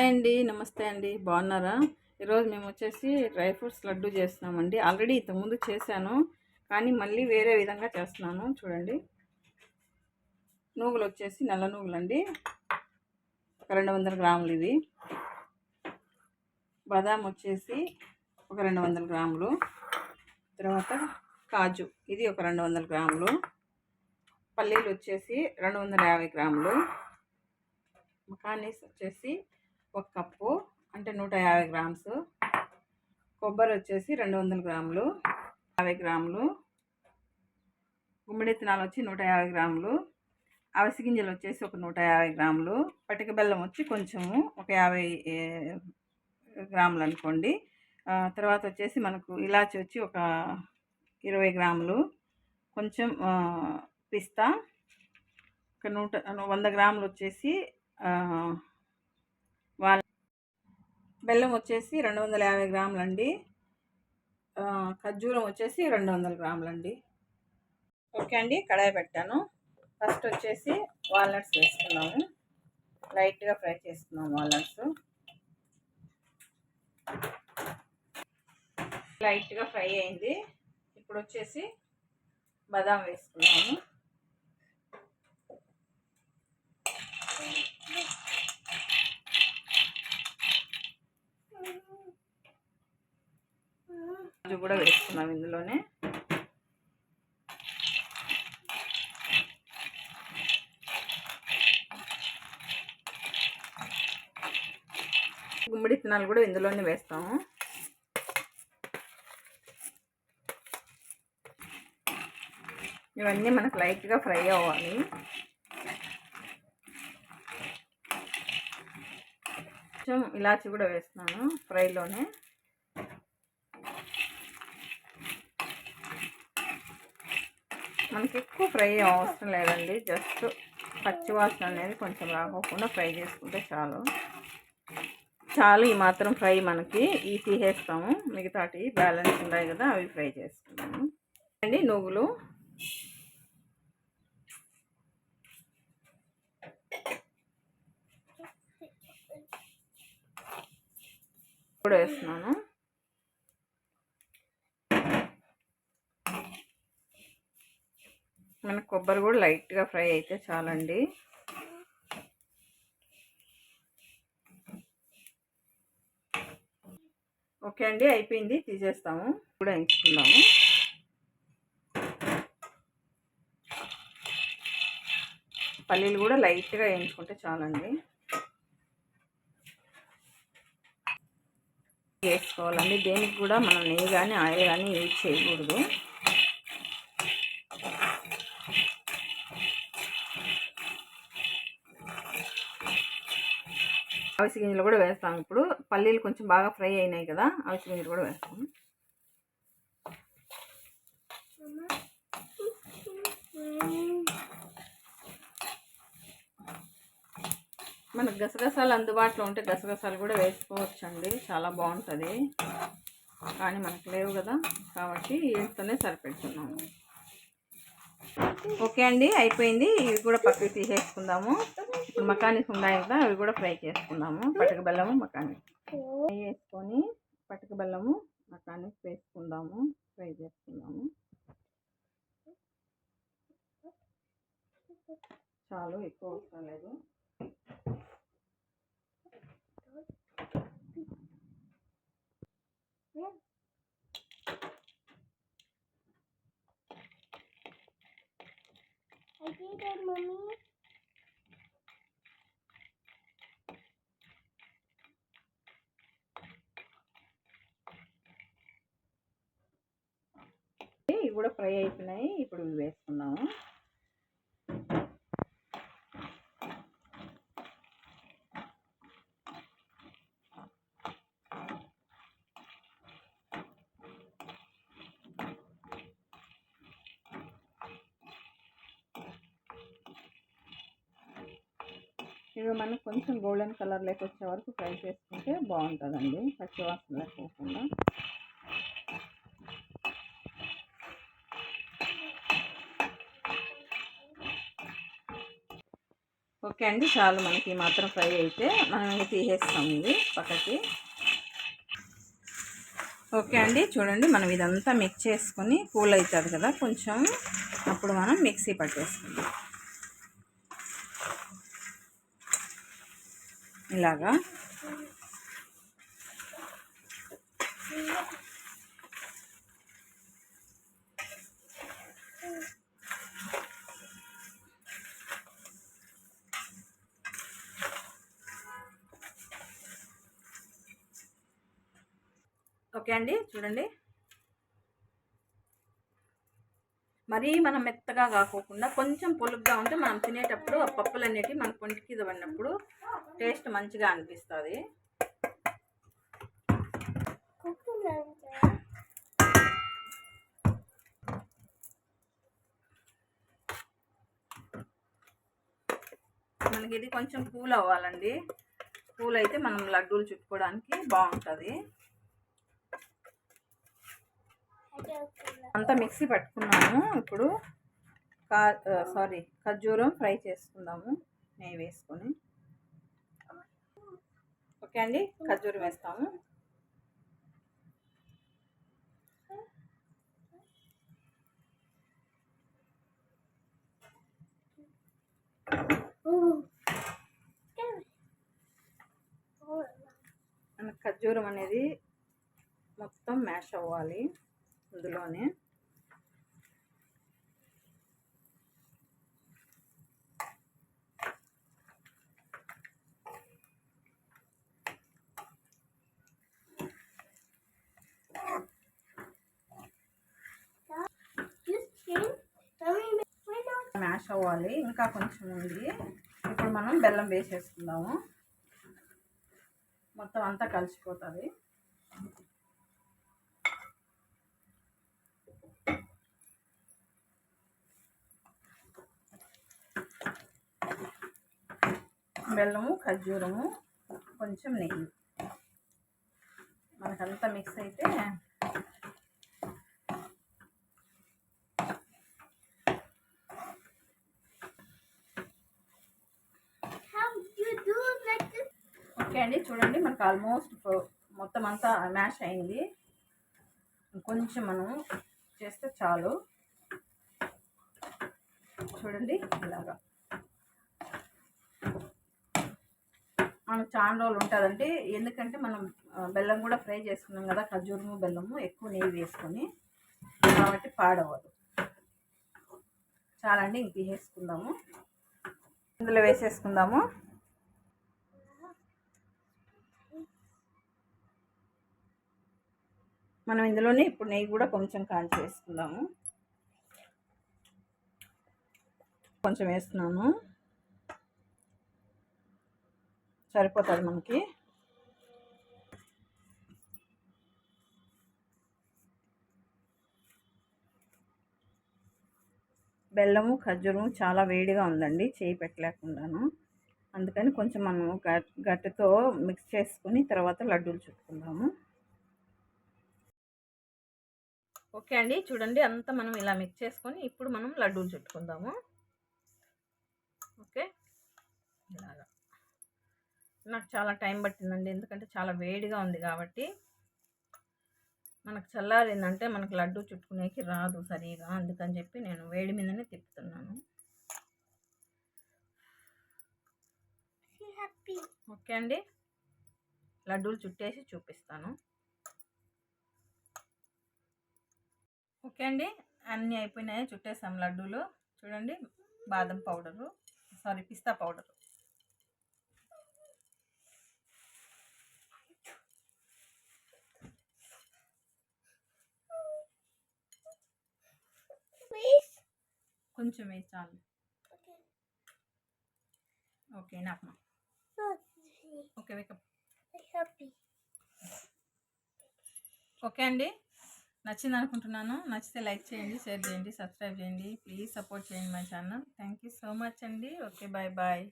Hi అండి నమస్తే అండి. బాగున్నారా? ఈరోజు మేము వచ్చేసి డ్రై ఫ్రూట్స్ లడ్డు చేస్తున్నామండి. ఆల్రెడీ ఇంతకుముందు చేశాను కానీ మళ్ళీ వేరే విధంగా చేస్తున్నాను. చూడండి. నూగులు వచ్చేసి నల్ల నూగులు అండి. ఒక రెండు వందల గ్రాములు ఇవి. బాదాం వచ్చేసి ఒక రెండు వందల గ్రాములు. తర్వాత కాజు ఇది ఒక రెండు వందల గ్రాములు. పల్లీలు వచ్చేసి రెండు వందల యాభై గ్రాములు. మకానీస్ వచ్చేసి ఒక కప్పు అంటే నూట యాభై గ్రామ్స్. కొబ్బరి వచ్చేసి రెండు వందల గ్రాములు. యాభై గ్రాములు. గుమ్మడి విత్తనాలు వచ్చి నూట యాభై గ్రాములు. అవిసి గింజలు వచ్చేసి ఒక నూట యాభై గ్రాములు. పటిక బెల్లం వచ్చి కొంచెము ఒక యాభై గ్రాములు అనుకోండి. తర్వాత వచ్చేసి మనకు ఇలాచి వచ్చి ఒక ఇరవై గ్రాములు. కొంచెం పిస్తా. ఒక నూట వంద గ్రాములు వచ్చేసి వాళ్ళ బెల్లం వచ్చేసి రెండు వందల యాభై గ్రాములండి. ఖర్జూరం వచ్చేసి రెండు వందల గ్రాములండి. ఓకే అండి కడాయి పెట్టాను. ఫస్ట్ వచ్చేసి వాల్నట్స్ వేసుకున్నాము. లైట్గా ఫ్రై చేసుకున్నాము వాల్నట్స్. లైట్గా ఫ్రై అయింది. ఇప్పుడు వచ్చేసి బదాం వేసుకున్నాము ఇది కూడా వేసుకున్నాం ఇందులోనే. గుమ్మడి విత్తనాలు కూడా ఇందులోనే వేస్తాము. ఇవన్నీ మనకు లైట్గా ఫ్రై అవ్వాలి. కొంచెం ఇలాచి కూడా వేస్తున్నాను ఫ్రైలోనే. మనకి ఎక్కువ ఫ్రై అవసరం లేదండి. జస్ట్ పచ్చివాసన అనేది కొంచెం రాకోకుండా ఫ్రై చేసుకుంటే చాలు. చాలు ఈ మాత్రం ఫ్రై మనకి ఈ తీసేస్తాము మిగతాటి బ్యాలెన్స్ ఉన్నాయి కదా అవి ఫ్రై చేసుకుంటాము అండి నువ్వులు. కూడా వేస్తున్నాను. మనకు కొబ్బరి కూడా లైట్గా ఫ్రై అయితే చాలండి. ఓకే అండి అయిపోయింది. తీసేస్తాము. కూడా ఎంచుకుందాము. పల్లీలు కూడా లైట్గా వేయించుకుంటే చాలండి. వేసుకోవాలండి. దేనికి కూడా మనం నెయ్యి కానీ ఆయిల్ కానీ యూజ్ చేయకూడదు. అవిసి గింజలు కూడా వేస్తాం. ఇప్పుడు పల్లీలు కొంచెం బాగా ఫ్రై అయినాయి కదా అవిసి గింజలు కూడా వేస్తాం. మనకు గసగసాలు అందుబాటులో ఉంటే గసగసాలు కూడా వేసుకోవచ్చు అండి చాలా బాగుంటుంది. కానీ మనకు లేవు కదా కాబట్టి వీటితోనే సరిపెడుతున్నాము. ఓకే అండి అయిపోయింది. ఇవి కూడా పక్కకి తీసేసుకుందాము. ఇప్పుడు మకానిక్ ఉన్నాయి కదా అవి కూడా ఫ్రై చేసుకుందాము. పటక బెల్లము మకానిక్ ఫ్రై వేసుకొని పటక బెల్లము మకానిక్ వేసుకుందాము. ఫ్రై చేసుకుందాము. చాలు ఎక్కువ అవసరం లేదు. ఇవి కూడా ఫ్రై అయిపోయినాయి. ఇప్పుడు ఇవి వేసుకున్నాము ఇవి మనకు కొంచెం గోల్డెన్ కలర్లోకి వచ్చే వరకు ఫ్రై చేసుకుంటే బాగుంటుందండి. పచ్చివాసన లేకపోకుండా. ఓకే అండి చాలు మనకి మాత్రం ఫ్రై అయితే మనం తీసేస్తాం ఇది పక్కకి. ఓకే అండి చూడండి మనం ఇదంతా మిక్స్ చేసుకొని కూల్ అవుతుంది కదా కొంచెం అప్పుడు మనం మిక్సీ పట్టేసుకుందాం. ఇలాగా. ఓకే అండి చూడండి. మరీ మనం మెత్తగా కాకోకుండా కొంచెం పొలుగ్గా ఉంటే మనం తినేటప్పుడు ఆ పప్పులు అనేటివి మన కొంటికి పడినప్పుడు టేస్ట్ మంచిగా అనిపిస్తుంది. మనకి ఇది కొంచెం కూల్ అవ్వాలండి. కూల్ అయితే మనం లడ్డూలు చుట్టుకోవడానికి బాగుంటుంది. అంతా మిక్సీ పట్టుకున్నాము. ఇప్పుడు కా సారీ ఖర్జూరం ఫ్రై చేసుకుందాము నెయ్యి వేసుకొని. ఓకే అండి ఖర్జూరం వేస్తాము. ఖర్జూరం అనేది మొత్తం మ్యాష్ అవ్వాలి. ఇందులోనే. మ్యాష్ అవ్వాలి. ఇంకా కొంచెం ఉంది. ఇప్పుడు మనం బెల్లం వేసేసుకుందాము. మొత్తం అంతా కలిసిపోతుంది. బెల్లము ఖర్జూరము కొంచెం నెయ్యి. మనకంతా మిక్స్ అయితే ఓకే అండి చూడండి మనకు ఆల్మోస్ట్ మొత్తం అంతా మ్యాష్ అయింది. కొంచెం మనం చేస్తే చాలు. చూడండి ఇలాగా. మనకు చాలా రోజులు ఉంటుందండి. ఎందుకంటే మనం బెల్లం కూడా ఫ్రై చేసుకున్నాం కదా ఖర్జూరము బెల్లము ఎక్కువ నెయ్యి వేసుకొని కాబట్టి పాడవదు చాలా అండి ఇంక వేసుకుందాము. ఇందులో వేసేసుకుందాము. మనం ఇందులోనే ఇప్పుడు నెయ్యి కూడా కొంచెం కాంచి వేసుకుందాము. కొంచెం వేస్తున్నాను. సరిపోతుంది మనకి. బెల్లము ఖర్జూరము చాలా వేడిగా ఉందండి చేయి పెట్టలేకుండాను. అందుకని కొంచెం మనం గట్టితో మిక్స్ చేసుకుని తర్వాత లడ్డూలు చుట్టుకుందాము. ఓకే అండి చూడండి అంతా మనం ఇలా మిక్స్ చేసుకొని ఇప్పుడు మనం లడ్డూలు చుట్టుకుందాము. ఓకే? ఇలాగా. నాకు చాలా టైం పట్టిందండి. ఎందుకంటే చాలా వేడిగా ఉంది కాబట్టి మనకు చల్లారిందంటే మనకు లడ్డు చుట్టుకునేకి రాదు సరిగా. అందుకని చెప్పి నేను వేడి మీదనే తిప్పుతున్నాను. ఓకే అండి. లడ్డూలు చుట్టేసి చూపిస్తాను. ఓకే అండి. అన్నీ అయిపోయినాయి. చుట్టేసాం లడ్డూలు. చూడండి. బాదం పౌడరు. సారీ పిస్తా పౌడరు. కొంచెం వేసి చాలు. ఓకే నాకు ఓకే వేకప్ ఓకే అండి. నచ్చింది అనుకుంటున్నాను. నచ్చితే లైక్ చేయండి షేర్ చేయండి సబ్స్క్రైబ్ చేయండి. ప్లీజ్ సపోర్ట్ చేయండి my channel. Thank you so much అండి. Okay bye bye